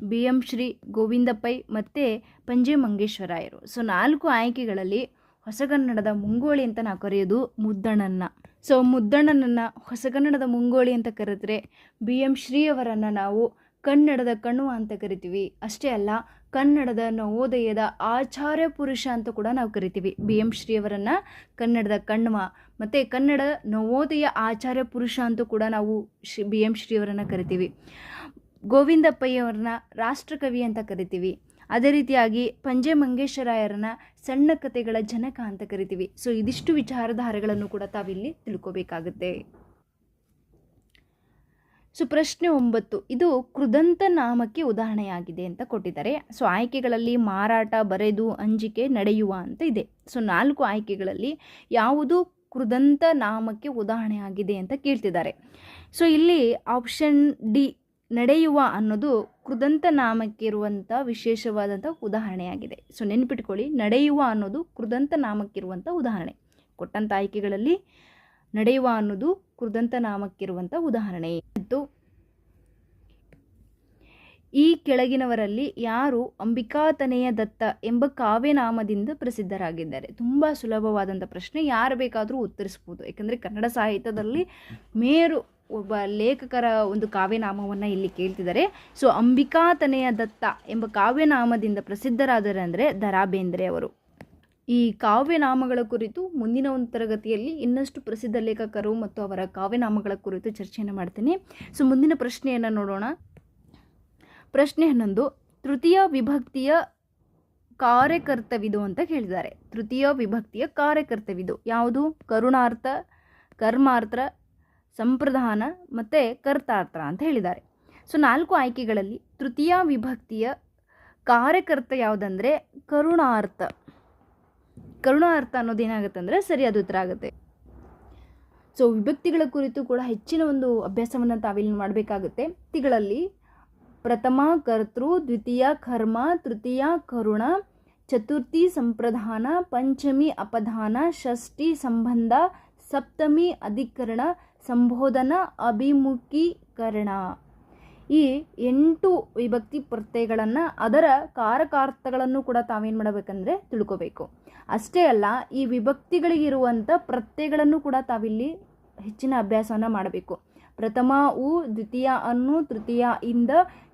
ಬಿ ಎಂ ಶ್ರೀ ಗೋವಿಂದ ಪೈ ಮತ್ತು ಪಂಜೆ ಮಂಗೇಶ್ವರಾಯರು. ಸೊ ನಾಲ್ಕು ಆಯ್ಕೆಗಳಲ್ಲಿ ಹೊಸಗನ್ನಡದ ಮುಂಗೋಳಿ ಅಂತ ನಾವು ಕರೆಯೋದು ಮುದ್ದಣ್ಣನ ಸೊ ಮುದ್ದಣ್ಣನನ್ನು ಹೊಸಗನ್ನಡದ ಮುಂಗೋಳಿ ಅಂತ ಕರೆದ್ರೆ ಬಿ ಎಂ ಶ್ರೀಯವರನ್ನು ನಾವು ಕನ್ನಡದ ಕಣ್ಣು ಅಂತ ಕರಿತೀವಿ. ಅಷ್ಟೇ ಅಲ್ಲ ಕನ್ನಡದ ನವೋದಯದ ಆಚಾರ್ಯ ಪುರುಷ ಅಂತ ಕೂಡ ನಾವು ಕರಿತೀವಿ. ಬಿ ಎಂ ಶ್ರೀಯವರನ್ನು ಕನ್ನಡದ ಕಣ್ವ ಮತ್ತು ಕನ್ನಡ ನವೋದಯ ಆಚಾರ್ಯ ಪುರುಷ ಅಂತೂ ಕೂಡ ನಾವು ಶ್ರೀ ಬಿ ಎಂ ಶ್ರೀಯವರನ್ನು ಕರಿತೀವಿ. ಗೋವಿಂದಪ್ಪಯ್ಯವರನ್ನ ರಾಷ್ಟ್ರಕವಿ ಅಂತ ಕರಿತೀವಿ. ಅದೇ ರೀತಿಯಾಗಿ ಪಂಜೆ ಮಂಗೇಶ್ವರಾಯರನ್ನ ಸಣ್ಣ ಕಥೆಗಳ ಜನಕ ಅಂತ ಕರಿತೀವಿ. ಸೊ ಇದಿಷ್ಟು ವಿಚಾರಧಾರೆಗಳನ್ನು ಕೂಡ ತಾವಿಲ್ಲಿ ತಿಳ್ಕೋಬೇಕಾಗುತ್ತೆ. ಸೊ ಪ್ರಶ್ನೆ ಒಂಬತ್ತು. ಇದು ಕೃದಂತ ನಾಮಕ್ಕೆ ಉದಾಹರಣೆಯಾಗಿದೆ ಅಂತ ಕೊಟ್ಟಿದ್ದಾರೆ. ಸೊ, ಆಯ್ಕೆಗಳಲ್ಲಿ ಮಾರಾಟ, ಬರೆದು, ಅಂಜಿಕೆ ನಡೆಯುವ ಅಂತ ಇದೆ. ಸೊ, ನಾಲ್ಕು ಆಯ್ಕೆಗಳಲ್ಲಿ ಯಾವುದು ಕೃದಂತ ನಾಮಕ್ಕೆ ಉದಾಹರಣೆಯಾಗಿದೆ ಅಂತ ಕೇಳ್ತಿದ್ದಾರೆ. ಸೊ, ಇಲ್ಲಿ ಆಪ್ಷನ್ ಡಿ, ನಡೆಯುವ ಅನ್ನೋದು ಕೃದಂತ ನಾಮಕ್ಕೆ ಇರುವಂಥ ವಿಶೇಷವಾದಂಥ ಉದಾಹರಣೆಯಾಗಿದೆ. ಸೊ, ನೆನ್ಪಿಟ್ಕೊಳ್ಳಿ, ನಡೆಯುವ ಅನ್ನೋದು ಕೃದಂತ ನಾಮಕ್ಕಿರುವಂಥ ಉದಾಹರಣೆ. ಕೊಟ್ಟಂಥ ಆಯ್ಕೆಗಳಲ್ಲಿ ನಡೆಯುವ ಅನ್ನೋದು ಕೃದಂತ ನಾಮಕ್ಕಿರುವಂಥ ಉದಾಹರಣೆ ಮತ್ತು ಈ ಕೆಳಗಿನವರಲ್ಲಿ ಯಾರು ಅಂಬಿಕಾತನೆಯ ದತ್ತ ಎಂಬ ಕಾವ್ಯನಾಮದಿಂದ ಪ್ರಸಿದ್ಧರಾಗಿದ್ದಾರೆ? ತುಂಬ ಸುಲಭವಾದಂಥ ಪ್ರಶ್ನೆ, ಯಾರು ಬೇಕಾದರೂ ಉತ್ತರಿಸ್ಬೋದು ಏಕೆಂದರೆ ಕನ್ನಡ ಸಾಹಿತ್ಯದಲ್ಲಿ ಮೇರು ಒಬ್ಬ ಲೇಖಕರ ಒಂದು ಕಾವ್ಯನಾಮವನ್ನು ಇಲ್ಲಿ ಕೇಳ್ತಿದ್ದಾರೆ. ಸೊ ಅಂಬಿಕಾತನೆಯ ದತ್ತ ಎಂಬ ಕಾವ್ಯನಾಮದಿಂದ ಪ್ರಸಿದ್ಧರಾದರೆ ಅಂದರೆ ದರಾ ಬೇಂದ್ರೆ ಅವರು. ಈ ಕಾವ್ಯನಾಮಗಳ ಕುರಿತು ಮುಂದಿನ ಒಂದು ತರಗತಿಯಲ್ಲಿ ಇನ್ನಷ್ಟು ಪ್ರಸಿದ್ಧ ಲೇಖಕರು ಮತ್ತು ಅವರ ಕಾವ್ಯನಾಮಗಳ ಕುರಿತು ಚರ್ಚೆಯನ್ನು ಮಾಡ್ತೀನಿ. ಸೊ ಮುಂದಿನ ಪ್ರಶ್ನೆಯನ್ನು ನೋಡೋಣ. ಪ್ರಶ್ನೆ ಹನ್ನೊಂದು. ತೃತೀಯ ವಿಭಕ್ತಿಯ ಕಾರ್ಯಕರ್ತವಿದು ಅಂತ ಹೇಳಿದ್ದಾರೆ ತೃತೀಯ ವಿಭಕ್ತಿಯ ಕಾರ್ಯಕರ್ತವಿದು ಯಾವುದು? ಕರುಣಾರ್ಥ, ಕರ್ಮಾರ್ಥ ಸಂಪ್ರದಾನ ಮತ್ತು ಕರ್ತಾರ್ಥ ಅಂತ ಹೇಳಿದ್ದಾರೆ. ಸೊ ನಾಲ್ಕು ಆಯ್ಕೆಗಳಲ್ಲಿ ತೃತೀಯ ವಿಭಕ್ತಿಯ ಕಾರ್ಯಕರ್ತ ಯಾವುದಂದರೆ ಕರುಣಾರ್ಥ. ಕರುಣಾರ್ಥ ಅನ್ನೋದೇನಾಗುತ್ತೆ ಅಂದರೆ ಸರಿಯಾದ ಉತ್ತರ ಆಗುತ್ತೆ. ಸೊ ವಿಭಕ್ತಿಗಳ ಕುರಿತು ಕೂಡ ಹೆಚ್ಚಿನ ಒಂದು ಅಭ್ಯಾಸವನ್ನು ತಾವಿಲ್ಲಿ ಮಾಡಬೇಕಾಗುತ್ತೆ. ತಿಗಳಲ್ಲಿ ಪ್ರಥಮ, ಕರ್ತೃ, ದ್ವಿತೀಯ, ಕರ್ಮ, ತೃತೀಯ, ಕರುಣ, ಚತುರ್ಥಿ ಸಂಪ್ರದಾನ ಪಂಚಮಿ, ಅಪಧಾನ, ಷಷ್ಠಿ, ಸಂಬಂಧ, ಸಪ್ತಮಿ, ಅಧಿಕರಣ, ಸಂಬೋಧನ, ಅಭಿಮುಖೀಕರಣ. ಈ ಎಂಟು ವಿಭಕ್ತಿ ಪ್ರತ್ಯಯಗಳನ್ನು ಅದರ ಕಾರಕಾರ್ಥಗಳನ್ನು ಕೂಡ ತಾವೇನು ಮಾಡಬೇಕಂದ್ರೆ ತಿಳ್ಕೋಬೇಕು. ಅಷ್ಟೇ ಅಲ್ಲ, ಈ ವಿಭಕ್ತಿಗಳಿಗಿರುವಂಥ ಪ್ರತ್ಯಯಗಳನ್ನು ಕೂಡ ತಾವಿಲ್ಲಿ ಹೆಚ್ಚಿನ ಅಭ್ಯಾಸವನ್ನು ಮಾಡಬೇಕು. ಪ್ರಥಮ, ಉ, ದ್ವಿತೀಯ ಅನ್ನು ತೃತೀಯ ಇಂದ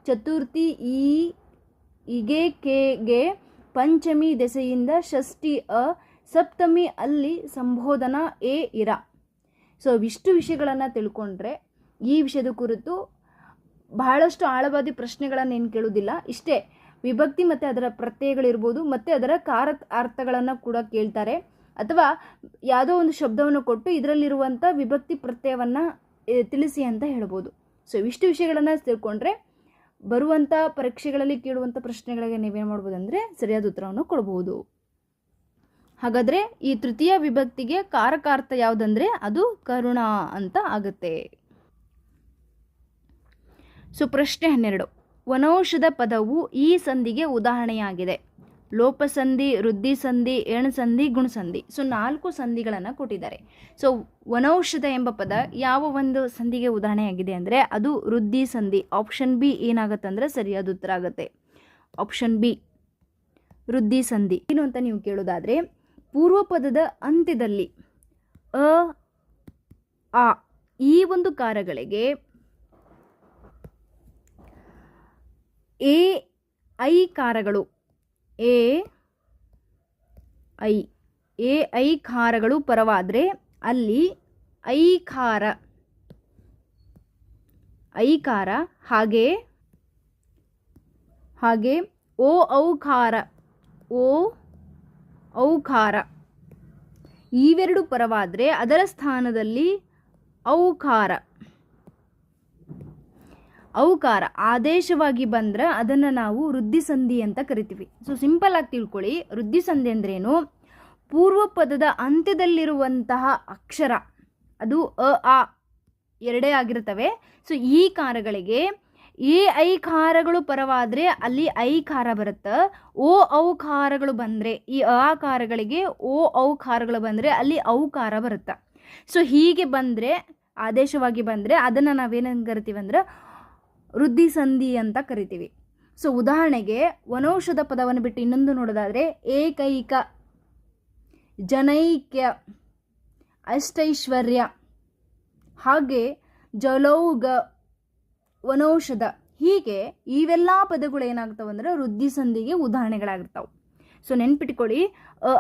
ಚತುರ್ಥಿ, ಈ, ಇಗೆ, ಕೆಗೆ ಪಂಚಮಿ ದೆಸೆಯಿಂದ ಷಷ್ಠಿ, ಅ, ಸಪ್ತಮಿ ಅಲ್ಲಿ ಸಂಬೋಧನ, ಎ, ಇರ. ಸೊ, ಇಷ್ಟು ವಿಷಯಗಳನ್ನು ತಿಳ್ಕೊಂಡ್ರೆ ಈ ವಿಷಯದ ಕುರಿತು ಬಹಳಷ್ಟು ಆಳವಾದಿ ಪ್ರಶ್ನೆಗಳನ್ನು ಏನು ಕೇಳುವುದಿಲ್ಲ ಇಷ್ಟೇ ವಿಭಕ್ತಿ ಮತ್ತು ಅದರ ಪ್ರತ್ಯಯಗಳಿರ್ಬೋದು, ಮತ್ತು ಅದರ ಕಾರ ಅರ್ಥಗಳನ್ನು ಕೂಡ ಕೇಳ್ತಾರೆ. ಅಥವಾ ಯಾವುದೋ ಒಂದು ಶಬ್ದವನ್ನು ಕೊಟ್ಟು ಇದರಲ್ಲಿರುವಂಥ ವಿಭಕ್ತಿ ಪ್ರತ್ಯಯವನ್ನು ತಿಳಿಸಿ ಅಂತ ಹೇಳ್ಬೋದು. ಸೊ ಇಷ್ಟು ವಿಷಯಗಳನ್ನು ತಿಳ್ಕೊಂಡ್ರೆ ಬರುವಂಥ ಪರೀಕ್ಷೆಗಳಲ್ಲಿ ಕೇಳುವಂಥ ಪ್ರಶ್ನೆಗಳಿಗೆ ನೀವೇನು ಮಾಡ್ಬೋದು ಅಂದರೆ ಸರಿಯಾದ ಉತ್ತರವನ್ನು ಕೊಡ್ಬೋದು. ಹಾಗಾದರೆ ಈ ತೃತೀಯ ವಿಭಕ್ತಿಗೆ ಕಾರಕಾರ್ಥ ಯಾವುದಂದರೆ ಅದು ಕರುಣ ಅಂತ ಆಗುತ್ತೆ. ಸೊ ಪ್ರಶ್ನೆ ಹನ್ನೆರಡು. ವನೌಷಧ ಪದವು ಈ ಸಂಧಿಗೆ ಉದಾಹರಣೆಯಾಗಿದೆ. ಲೋಪಸಂಧಿ ವೃದ್ಧಿ ಸಂಧಿ ಎಣಸಂಧಿ, ಗುಣಸಂಧಿ. ಸೊ, ನಾಲ್ಕು ಸಂಧಿಗಳನ್ನು ಕೊಟ್ಟಿದ್ದಾರೆ. ಸೊ, ವನೌಷಧ ಎಂಬ ಪದ ಯಾವ ಒಂದು ಸಂಧಿಗೆ ಉದಾಹರಣೆಯಾಗಿದೆ ಅಂದರೆ ಅದು ವೃದ್ಧಿ ಸಂಧಿ ಆಪ್ಷನ್ ಬಿ ಏನಾಗುತ್ತೆ ಅಂದರೆ ಸರಿಯಾದ ಉತ್ತರ ಆಗುತ್ತೆ. ಆಪ್ಷನ್ ಬಿ ವೃದ್ಧಿ ಸಂಧಿ ಏನು ಅಂತ ನೀವು ಕೇಳೋದಾದರೆ ಪೂರ್ವ ಪದದ ಅಂತ್ಯದಲ್ಲಿ ಅ, ಆ ಈ ಒಂದು ಕಾರಗಳಿಗೆ ಎ, ಐ ಕಾರಗಳು. ಎ, ಐ. ಎ, ಐ ಖಾರಗಳು ಪರವಾದರೆ ಅಲ್ಲಿ ಐಖಾರ ಐಕಾರ ಹಾಗೆ ಹಾಗೆ ಓ ಔಖಾರ ಓ ಔಖಾರ ಇವೆರಡು ಪರವಾದರೆ ಅದರ ಸ್ಥಾನದಲ್ಲಿ ಔಖಾರ ಔಕಾರ, ಆದೇಶವಾಗಿ ಬಂದ್ರೆ ಅದನ್ನು ನಾವು ವೃದ್ಧಿ ಸಂಧಿ ಅಂತ ಕರಿತೀವಿ. ಸೊ ಸಿಂಪಲ್ ಆಗಿ ತಿಳ್ಕೊಳ್ಳಿ. ವೃದ್ಧಿ ಸಂಧಿ ಅಂದ್ರೇನು? ಪೂರ್ವ ಪದದ ಅಂತ್ಯದಲ್ಲಿರುವಂತಹ ಅಕ್ಷರ, ಅದು ಅ, ಆ ಎರಡೇ ಆಗಿರ್ತವೆ. ಸೊ ಈ ಕಾರಗಳಿಗೆ ಎ ಖಾರಗಳು ಪರವಾದರೆ ಅಲ್ಲಿ ಐ ಖಾರ ಬರುತ್ತೆ. ಓ ಔಕಾರಗಳು ಬಂದರೆ, ಈ ಅಕಾರಗಳಿಗೆ ಓ ಔಕಾರಗಳು ಬಂದರೆ ಅಲ್ಲಿ ಔಕಾರ ಬರುತ್ತೆ. ಸೊ ಹೀಗೆ ಬಂದರೆ, ಆದೇಶವಾಗಿ ಬಂದರೆ ಅದನ್ನು ನಾವೇನಂಗ್ ಕರಿತೀವಿ ಅಂದ್ರೆ ವೃದ್ಧಿ ಸಂಧಿ ಅಂತ ಕರಿತೀವಿ. ಸೊ ಉದಾಹರಣೆಗೆ ವನೌಷಧ ಪದವನ್ನು ಬಿಟ್ಟು ಇನ್ನೊಂದು ನೋಡೋದಾದರೆ ಏಕೈಕ, ಜನೈಕ್ಯ, ಅಷ್ಟೈಶ್ವರ್ಯ. ಹಾಗೆ ಜಲೌಗ, ವನೌಷಧ. ಹೀಗೆ ಇವೆಲ್ಲ ಪದಗಳು ಏನಾಗ್ತಾವಂದ್ರೆ ವೃದ್ಧಿ ಸಂಧಿಗೆ ಉದಾಹರಣೆಗಳಾಗಿರ್ತಾವೆ. ಸೊ ನೆನ್ಪಿಟ್ಕೊಳ್ಳಿ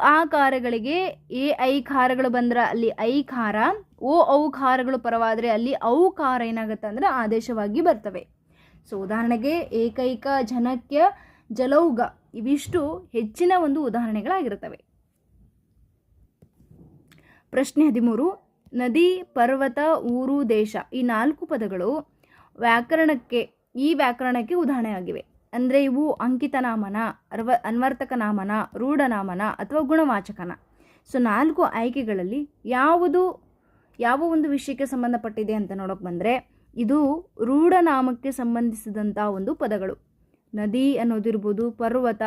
ಆ ಖಾರಗಳಿಗೆ ಎ ಐ ಖಾರಗಳು ಬಂದ್ರೆ ಅಲ್ಲಿ ಐ ಖಾರ ಓ ಔ ಖಾರಗಳು ಪರವಾದರೆ ಅಲ್ಲಿ ಔ ಖಾರ ಏನಾಗುತ್ತೆ ಅಂದ್ರೆ ಆದೇಶವಾಗಿ ಬರ್ತವೆ. ಸೊ ಉದಾಹರಣೆಗೆ ಏಕೈಕ ಜನಕ್ಯ ಜಲೌಗ ಇವಿಷ್ಟು ಹೆಚ್ಚಿನ ಒಂದು ಉದಾಹರಣೆಗಳಾಗಿರುತ್ತವೆ. ಪ್ರಶ್ನೆ ಹದಿಮೂರು, ನದಿ, ಪರ್ವತ, ಊರು, ದೇಶ ಈ ನಾಲ್ಕು ಪದಗಳು ವ್ಯಾಕರಣಕ್ಕೆ ಈ ವ್ಯಾಕರಣಕ್ಕೆ ಉದಾಹರಣೆ ಆಗಿವೆ ಅಂದರೆ ಇವು ಅಂಕಿತನಾಮನ, ಅರ್ವ ಅನ್ವರ್ತಕ ನಾಮನ ರೂಢನಾಮನ ಅಥವಾ ಗುಣವಾಚಕನ. ಸೊ ನಾಲ್ಕು ಆಯ್ಕೆಗಳಲ್ಲಿ ಯಾವುದು, ಯಾವ ಒಂದು ವಿಷಯಕ್ಕೆ ಸಂಬಂಧಪಟ್ಟಿದೆ ಅಂತ ನೋಡೋಕೆ ಬಂದರೆ ಇದು ರೂಢನಾಮಕ್ಕೆ ಸಂಬಂಧಿಸಿದಂಥ ಒಂದು ಪದಗಳು. ನದಿ ಅನ್ನೋದಿರ್ಬೋದು, ಪರ್ವತ,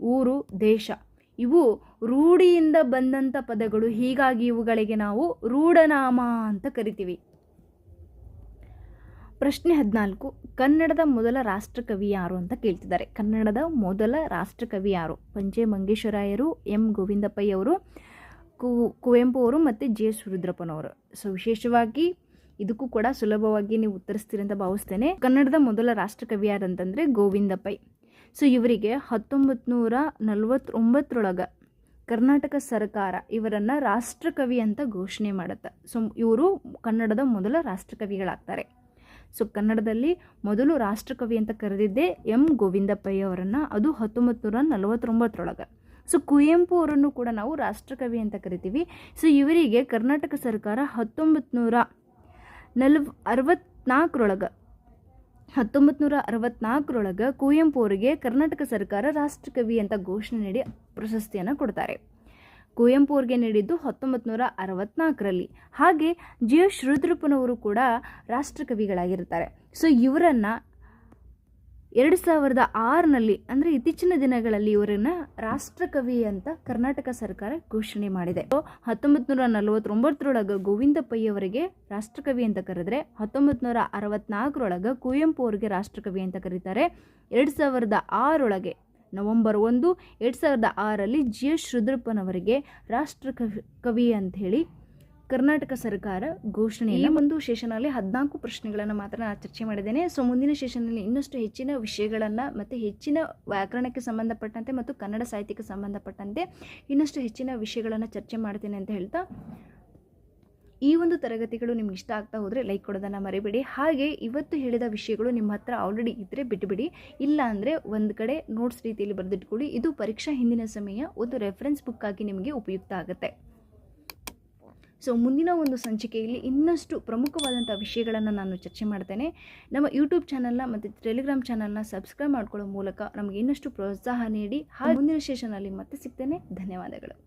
ಊರು, ದೇಶ. ಇವು ರೂಢಿಯಿಂದ ಬಂದಂಥ ಪದಗಳು. ಹೀಗಾಗಿ ಇವುಗಳಿಗೆ ನಾವು ರೂಢನಾಮ ಅಂತ ಕರಿತೀವಿ. ಪ್ರಶ್ನೆ ಹದಿನಾಲ್ಕು. ಕನ್ನಡದ ಮೊದಲ ರಾಷ್ಟ್ರಕವಿ ಯಾರು ಅಂತ ಕೇಳ್ತಿದ್ದಾರೆ. ಕನ್ನಡದ ಮೊದಲ ರಾಷ್ಟ್ರಕವಿ ಯಾರು? ಪಂಜೆ ಮಂಗೇಶ್ವರಾಯರು, ಎಂ ಗೋವಿಂದಪ್ಪಯ್ಯವರು ಕುವೆಂಪು ಅವರು ಮತ್ತು ಜೆ ಎಸ್ ರುದ್ರಪ್ಪನವರು ಸೊ, ವಿಶೇಷವಾಗಿ ಇದಕ್ಕೂ ಕೂಡ ಸುಲಭವಾಗಿ ನೀವು ಉತ್ತರಿಸ್ತೀರಿ ಅಂತ ಭಾವಿಸ್ತೇನೆ. ಕನ್ನಡದ ಮೊದಲ ರಾಷ್ಟ್ರಕವಿ ಯಾರಂತಂದರೆ ಗೋವಿಂದ ಪೈ ಸೊ ಇವರಿಗೆ ಹತ್ತೊಂಬತ್ತು ನೂರ ನಲವತ್ತೊಂಬತ್ತರೊಳಗೆ ಕರ್ನಾಟಕ ಸರ್ಕಾರ ಇವರನ್ನು ರಾಷ್ಟ್ರಕವಿ ಅಂತ ಘೋಷಣೆ ಮಾಡುತ್ತೆ. ಸೊ ಇವರು ಕನ್ನಡದ ಮೊದಲ ರಾಷ್ಟ್ರಕವಿಗಳಾಗ್ತಾರೆ. ಸೊ ಕನ್ನಡದಲ್ಲಿ ಮೊದಲು ರಾಷ್ಟ್ರಕವಿ ಅಂತ ಕರೆದಿದ್ದೆ ಎಂ ಗೋವಿಂದಪ್ಪಯ್ಯ ಅವರನ್ನು. ಅದು ಹತ್ತೊಂಬತ್ತು ನೂರ ನಲವತ್ತೊಂಬತ್ತರೊಳಗೆ ಸೊ ಕುವೆಂಪು ಅವರನ್ನು ಕೂಡ ನಾವು ರಾಷ್ಟ್ರಕವಿ ಅಂತ ಕರಿತೀವಿ. ಸೊ ಇವರಿಗೆ ಕರ್ನಾಟಕ ಸರ್ಕಾರ ಹತ್ತೊಂಬತ್ತು ನೂರ ನಲ್ವ ಅರವತ್ನಾಲ್ಕರೊಳಗೆ ಹತ್ತೊಂಬತ್ತು ನೂರ ಅರವತ್ನಾಲ್ಕರೊಳಗೆ ಕುವೆಂಪು ಅವರಿಗೆ ಕರ್ನಾಟಕ ಸರ್ಕಾರ ರಾಷ್ಟ್ರಕವಿ ಅಂತ ಘೋಷಣೆ ನೀಡಿ ಪ್ರಶಸ್ತಿಯನ್ನು ಕೊಡ್ತಾರೆ. ಕುವೆಂಪು ಅವ್ರಿಗೆ ನೀಡಿದ್ದು ಹತ್ತೊಂಬತ್ತು ನೂರ ಅರವತ್ನಾಲ್ಕರಲ್ಲಿ ಹಾಗೆ ಜಿ ಎಸ್ ಶ್ರೀಧರಪ್ಪನವರು ಕೂಡ ರಾಷ್ಟ್ರಕವಿಗಳಾಗಿರ್ತಾರೆ. ಸೊ ಇವರನ್ನು ಎರಡು ಸಾವಿರದ ಆರನಲ್ಲಿ ಅಂದರೆ ಇತ್ತೀಚಿನ ದಿನಗಳಲ್ಲಿ ಇವರನ್ನು ರಾಷ್ಟ್ರಕವಿ ಅಂತ ಕರ್ನಾಟಕ ಸರ್ಕಾರ ಘೋಷಣೆ ಮಾಡಿದೆ. ಹತ್ತೊಂಬತ್ತು ನೂರ ನಲವತ್ತೊಂಬತ್ತರೊಳಗೆ ಗೋವಿಂದ ಪೈ ಅವರಿಗೆ ರಾಷ್ಟ್ರಕವಿ ಅಂತ ಕರೆದ್ರೆ ಹತ್ತೊಂಬತ್ತು ನೂರ ಕುವೆಂಪು ಅವರಿಗೆ ರಾಷ್ಟ್ರಕವಿ ಅಂತ ಕರೀತಾರೆ. ಎರಡು ಸಾವಿರದ ಆರೊಳಗೆ, ನವೆಂಬರ್ ಒಂದು, ಎರಡು ಸಾವಿರದ ಆರಲ್ಲಿ ಜಿ ಎಸ್ ರುದ್ರಪ್ಪನವರಿಗೆ ರಾಷ್ಟ್ರಕವಿ ಕವಿ ಅಂತ ಹೇಳಿ ಕರ್ನಾಟಕ ಸರ್ಕಾರ ಘೋಷಣೆ ಈ ಒಂದು ಸೆಷನಲ್ಲಿ ಹದಿನಾಲ್ಕು ಪ್ರಶ್ನೆಗಳನ್ನು ಮಾತ್ರ ನಾನು ಚರ್ಚೆ ಮಾಡಿದ್ದೇನೆ. ಸೊ ಮುಂದಿನ ಸೆಷನ್ನಲ್ಲಿ ಇನ್ನಷ್ಟು ಹೆಚ್ಚಿನ ವಿಷಯಗಳನ್ನು ಮತ್ತು ಹೆಚ್ಚಿನ ವ್ಯಾಕರಣಕ್ಕೆ ಸಂಬಂಧಪಟ್ಟಂತೆ ಮತ್ತು ಕನ್ನಡ ಸಾಹಿತ್ಯಕ್ಕೆ ಸಂಬಂಧಪಟ್ಟಂತೆ ಇನ್ನಷ್ಟು ಹೆಚ್ಚಿನ ವಿಷಯಗಳನ್ನು ಚರ್ಚೆ ಮಾಡ್ತೇನೆ ಅಂತ ಹೇಳ್ತಾ ಈ ಒಂದು ತರಗತಿಗಳು ನಿಮ್ಗೆ ಇಷ್ಟ ಆಗ್ತಾ ಹೋದರೆ ಲೈಕ್ ಕೊಡೋದನ್ನು ಮರಿಬೇಡಿ. ಹಾಗೆ ಇವತ್ತು ಹೇಳಿದ ವಿಷಯಗಳು ನಿಮ್ಮ ಹತ್ರ ಆಲ್ರೆಡಿ ಇದ್ದರೆ ಬಿಟ್ಟುಬಿಡಿ ಇಲ್ಲ ಅಂದರೆ ಒಂದು ಕಡೆ ನೋಟ್ಸ್ ರೀತಿಯಲ್ಲಿ ಬರೆದಿಟ್ಕೊಳ್ಳಿ. ಇದು ಪರೀಕ್ಷಾ ಹಿಂದಿನ ಸಮಯ ಒಂದು ರೆಫರೆನ್ಸ್ ಬುಕ್ಕಾಗಿ ಆಗಿ ನಿಮಗೆ ಉಪಯುಕ್ತ ಆಗುತ್ತೆ. ಸೊ ಮುಂದಿನ ಒಂದು ಸಂಚಿಕೆಯಲ್ಲಿ ಇನ್ನಷ್ಟು ಪ್ರಮುಖವಾದಂಥ ವಿಷಯಗಳನ್ನು ನಾನು ಚರ್ಚೆ ಮಾಡ್ತೇನೆ. ನಮ್ಮ ಯೂಟ್ಯೂಬ್ ಚಾನಲ್ನ ಮತ್ತು ಟೆಲಿಗ್ರಾಮ್ ಚಾನಲ್ನ ಸಬ್ಸ್ಕ್ರೈಬ್ ಮಾಡ್ಕೊಳ್ಳೋ ಮೂಲಕ ನಮಗೆ ಇನ್ನಷ್ಟು ಪ್ರೋತ್ಸಾಹ ನೀಡಿ. ಹಾಗೆ ಮುಂದಿನ ಸೆಷನಲ್ಲಿ ಮತ್ತೆ ಸಿಗ್ತೇನೆ. ಧನ್ಯವಾದಗಳು.